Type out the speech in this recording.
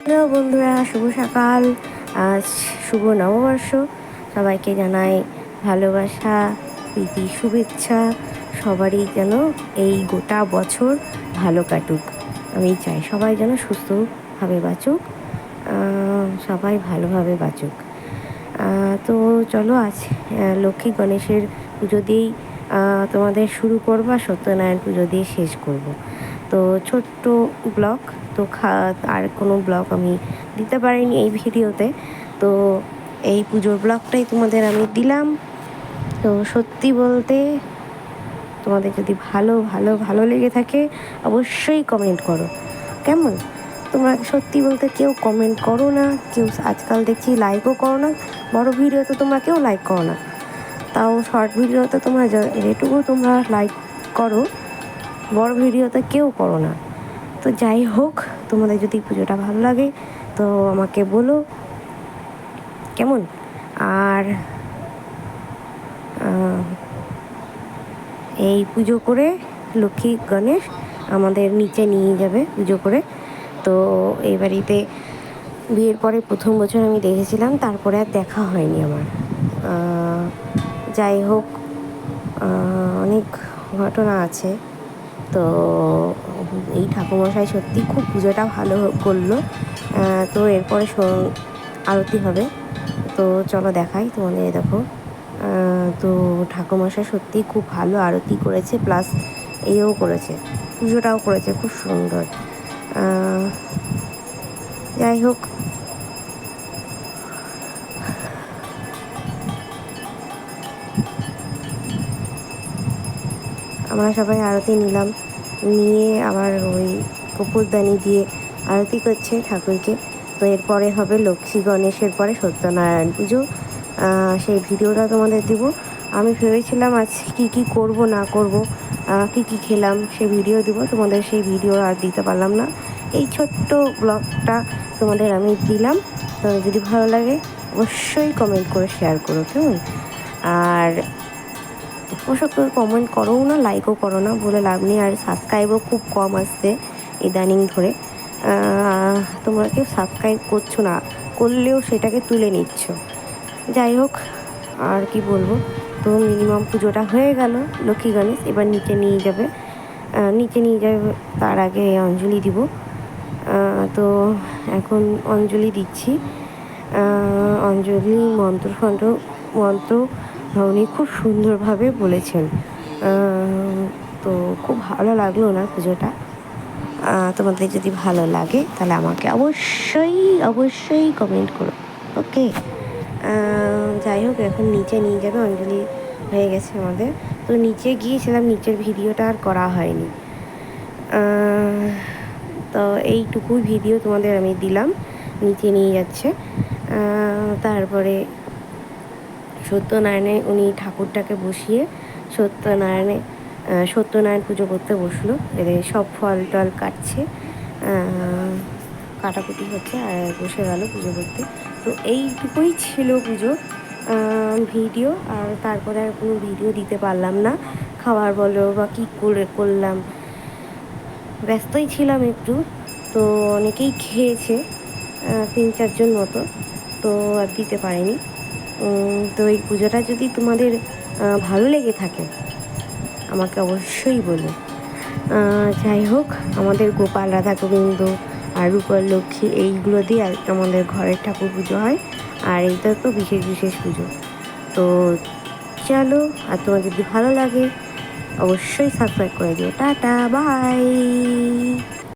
Hello বন্ধুরা, শুভ সকাল। আজ শুভ নববর্ষ। সবাইকে জানাই ভালোবাসা, প্রীতি, শুভেচ্ছা। সবারই যেন এই গোটা বছর ভালো কাটুক। আমি চাই সবাই যেন সুস্থভাবে বাঁচুক সবাই ভালোভাবে বাঁচুক। তো চলো আজ লক্ষ্মী গণেশের পুজো দিয়েই তোমাদের শুরু করব আর সত্যনারায়ণ পুজো দিয়ে শেষ করব। তো ছোট্ট ব্লগ, তো আর কোনো ব্লগ আমি দিতে পারিনি এই ভিডিওতে। তো এই পুজোর ব্লগটাই তোমাদের আমি দিলাম। তো সত্যি বলতে তোমাদের যদি ভালো ভালো ভালো লেগে থাকে, অবশ্যই কমেন্ট করো। কেমন? তোমরা সত্যি বলতে কেউ কমেন্ট করো না, কেউ আজকাল দেখছি লাইকও করো না, বড় ভিডিওতে তোমরা কেউ লাইক করো না। তাও শর্ট ভিডিওতে তোমরা যেটুকু তোমরা লাইক করো বড় ভিডিওতে কেউ করো না। তো যাই হোক, তোমাদের যদি পুজোটা ভালো লাগে, তো আমাকে বলো। কেমন? আর এই পুজো করে লক্ষ্মী গণেশ আমাদের নিচে নিয়ে যাবে পুজো করে। তো এই বাড়িতে বিয়ের পরে প্রথম বছর আমি দেখেছিলাম, তারপরে আর দেখা হয়নি আমার। যাই হোক অনেক ঘটনা আছে। তো এই ঠাকুমশাই সত্যি খুব পুজোটা ভালো করল। তো এরপরে আরতি হবে। তো চলো দেখাই তোমাদের দেখো। তো ঠাকুমশাই সত্যি খুব ভালো আরতি করেছে, প্লাস এও করেছে, পুজোটাও করেছে, খুব সুন্দর। যাই হোক। আমরা সবাই আরতি নিলাম। নিয়ে আবার ওই কপুরদানি দিয়ে আরতি করছে ঠাকুরকে। তো এরপরে হবে লক্ষ্মী গণেশের পরে সত্যনারায়ণ পুজো। সেই ভিডিওটা তোমাদের দিব। আমি ভেবেছিলাম আজ কী কী করব, না করব কী কী খেলাম সেই ভিডিও দিব। তোমাদের সেই ভিডিও আর দিতে পারলাম না। এই ছোট্ট ব্লগটা তোমাদের আমি দিলাম। তো যদি ভালো লাগে অবশ্যই কমেন্ট করে শেয়ার করো, কেমন? আর ওসব কেউ কমেন্ট করো না লাইকও করো না, বলে লাভ নেই। আর সাবস্ক্রাইবও খুব কম আসছে ইদানিং ধরে। তোমরা কেউ সাবস্ক্রাইব করছ না, করলেও সেটাকে তুলে নিচ্ছ। যাই হোক, আর কি বলব? তো মিনিমাম পুজোটা হয়ে গেল, লক্ষ্মী গণেশ এবার নিচে নিয়ে যাবে। নিচে নিয়ে যাবে, তার আগে অঞ্জলি দিব। তো এখন অঞ্জলি দিচ্ছি। অঞ্জলি মন্ত্র মন্ত্র উনি খুব সুন্দরভাবে বলেছেন। তো খুব ভালো লাগল ওনার পুজোটা। তোমাদের যদি ভালো লাগে তাহলে আমাকে অবশ্যই অবশ্যই কমেন্ট করো ওকে যাই হোক, এখন নিচে নিয়ে যাবে অঞ্জলি হয়ে গেছে আমাদের। তো নিচে গিয়েছিলাম, নিচের ভিডিওটা আর করা হয়নি। তো এইটুকুই ভিডিও তোমাদের আমি দিলাম, নিচে নিয়ে যাচ্ছে। তারপরে সত্যনারায়ণে উনি ঠাকুরটাকে বসিয়ে সত্যনারায়ণে সত্যনারায়ণ পুজো করতে বসল। এদের সব ফল টল কাটছে কাটাকুটি হচ্ছে আর বসে গেল পুজো করতে। তো এইটুকুই ছিল পুজো ভিডিও। আর তারপরে আর কোনো ভিডিও দিতে পারলাম না। খাবার বলো বা কী করে করলাম। ব্যস্তই ছিলাম একটু। তো অনেকেই খেয়েছে তিন চারজন মতো। তো আর দিতে পারিনি। তো এই পুজোটা যদি তোমাদের ভালো লেগে থাকে, আমাকে অবশ্যই বলো। যাই হোক, আমাদের গোপাল রাধা গোবিন্দ আর রূপার লক্ষ্মী, এইগুলো দিয়ে আমাদের ঘরের ঠাকুর পুজো হয়, আর এইটা তো বিশেষ বিশেষ পুজো। তো চলো, আর তোমার যদি ভালো লাগে, অবশ্যই সাবস্ক্রাইব করে দিও। Tata bye